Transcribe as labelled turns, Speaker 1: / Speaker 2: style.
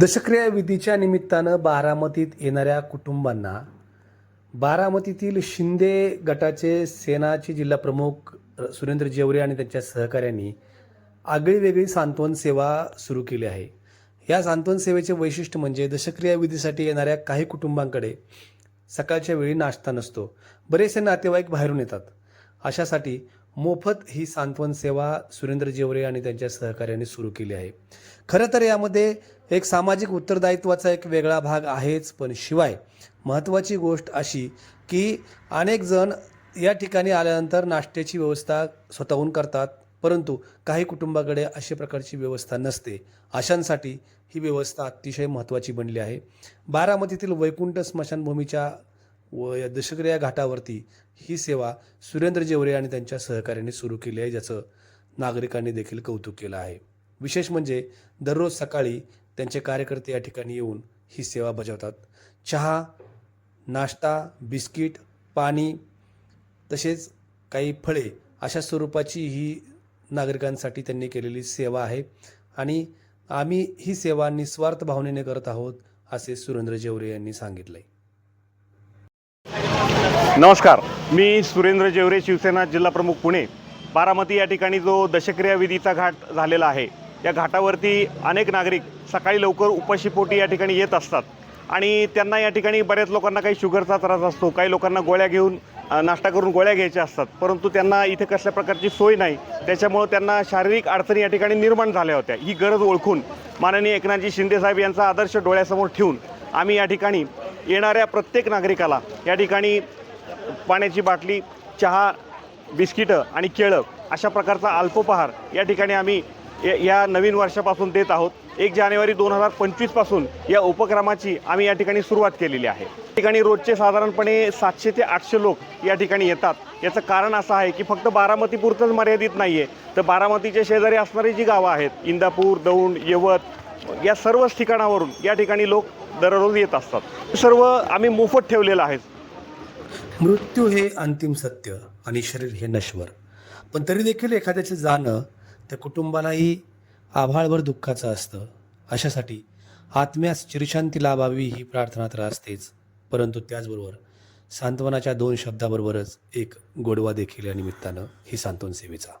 Speaker 1: दशक्रिया विधीच्या निमित्तानं बारामतीत येणाऱ्या कुटुंबांना बारामतीतील शिंदे गटाचे सेनाचे जिल्हाप्रमुख सुरेंद्र जेवरे आणि त्यांच्या सहकाऱ्यांनी आगळी वेगळी सांत्वन सेवा सुरू केली आहे. या सांत्वन सेवेचे वैशिष्ट्य म्हणजे दशक्रिया विधीसाठी येणाऱ्या काही कुटुंबांकडे सकाळच्या वेळी नाश्ता नसतो. बरेचसे नातेवाईक बाहेरून येतात. अशासाठी मोफत ही सांत्वन सेवा सुरेंद्र जेवरे आणि त्यांच्या सहकाऱ्यांनी सुरू केली आहे. खरं तर यामध्ये एक सामाजिक उत्तरदायित्वाचा एक वेगळा भाग आहेच पण शिवाय महत्त्वाची गोष्ट अशी की अनेक जण या ठिकाणी आल्यानंतर नाश्त्याची व्यवस्था स्वतःहून करतात परंतु काही कुटुंबाकडे अशा प्रकारची व्यवस्था नसते. अशांसाठी ही व्यवस्था अतिशय महत्त्वाची बनली आहे. बारामतीतील वैकुंठ स्मशानभूमीच्या व या दशक्रिया घाटावरती ही सेवा सुरेंद्र जेवरे आणि त्यांच्या सहकार्याने सुरू केली आहे ज्याचं नागरिकांनी देखील कौतुक केलं आहे. विशेष म्हणजे दररोज सकाळी त्यांचे कार्यकर्ते या ठिकाणी येऊन ही सेवा बजावतात. चहा नाश्ता बिस्किट पाणी तसेच काही फळे अशा स्वरूपाची ही नागरिकांसाठी त्यांनी केलेली सेवा आहे. आणि आम्ही ही सेवा निस्वार्थ भावनेने करत आहोत असे सुरेंद्र जेवरे यांनी सांगितले
Speaker 2: नमस्कार. मी सुरेंद्र जेवरे शिवसेना जिल्हा प्रमुख पुणे. बारामती या ठिकाणी जो दशक्रिया विधीचा घाट झालेला आहे या घाटावरती अनेक नागरिक सकाळी लवकर उपाशीपोटी या ठिकाणी येत असतात. आणि त्यांना या ठिकाणी बऱ्याच लोकांना काही शुगरचा त्रास असतो काही लोकांना गोळ्या घेऊन नाश्ता करून गोळ्या घ्यायच्या असतात. परंतु त्यांना इथे कसल्या प्रकारची सोय नाही. त्याच्यामुळं त्यांना शारीरिक अडचणी या ठिकाणी निर्माण झाल्या होत्या. ही गरज ओळखून माननीय एकनाथजी शिंदेसाहेब यांचा आदर्श डोळ्यासमोर ठेवून आम्ही या ठिकाणी येणाऱ्या प्रत्येक नागरिकाला या ठिकाणी पाण्याची बाटली चहा बिस्किटं आणि केळं अशा प्रकारचा अल्पोपहार या ठिकाणी आम्ही या- या नवीन वर्षापासून देत आहोत. एक जानेवारी दोन हजार पंचवीसपासून या उपक्रमाची आम्ही या ठिकाणी सुरुवात केलेली आहे. या ठिकाणी रोजचे साधारणपणे सातशे ते आठशे लोक या ठिकाणी येतात. याचं कारण असं आहे की फक्त बारामतीपुरतंच मर्यादित नाही आहे तर बारामतीच्या शेजारी असणारी जी गावं आहेत इंदापूर दौंड यवत या सर्वच ठिकाणावरून या ठिकाणी लोक दररोज येत असतात. सर्व आम्ही मोफत ठेवलेलं आहे.
Speaker 1: मृत्यू हे अंतिम सत्य आणि शरीर हे नश्वर. पण तरी देखील एखाद्याचे जाणं त्या कुटुंबालाही आभाळभर दुःखाचं असतं. अशासाठी आत्म्यास चिरशांती लाभावी ही प्रार्थना तर असतेच. परंतु त्याचबरोबर सांत्वनाच्या दोन शब्दाबरोबरच एक गोडवा देखील या निमित्तानं ही सांत्वन सेवेचा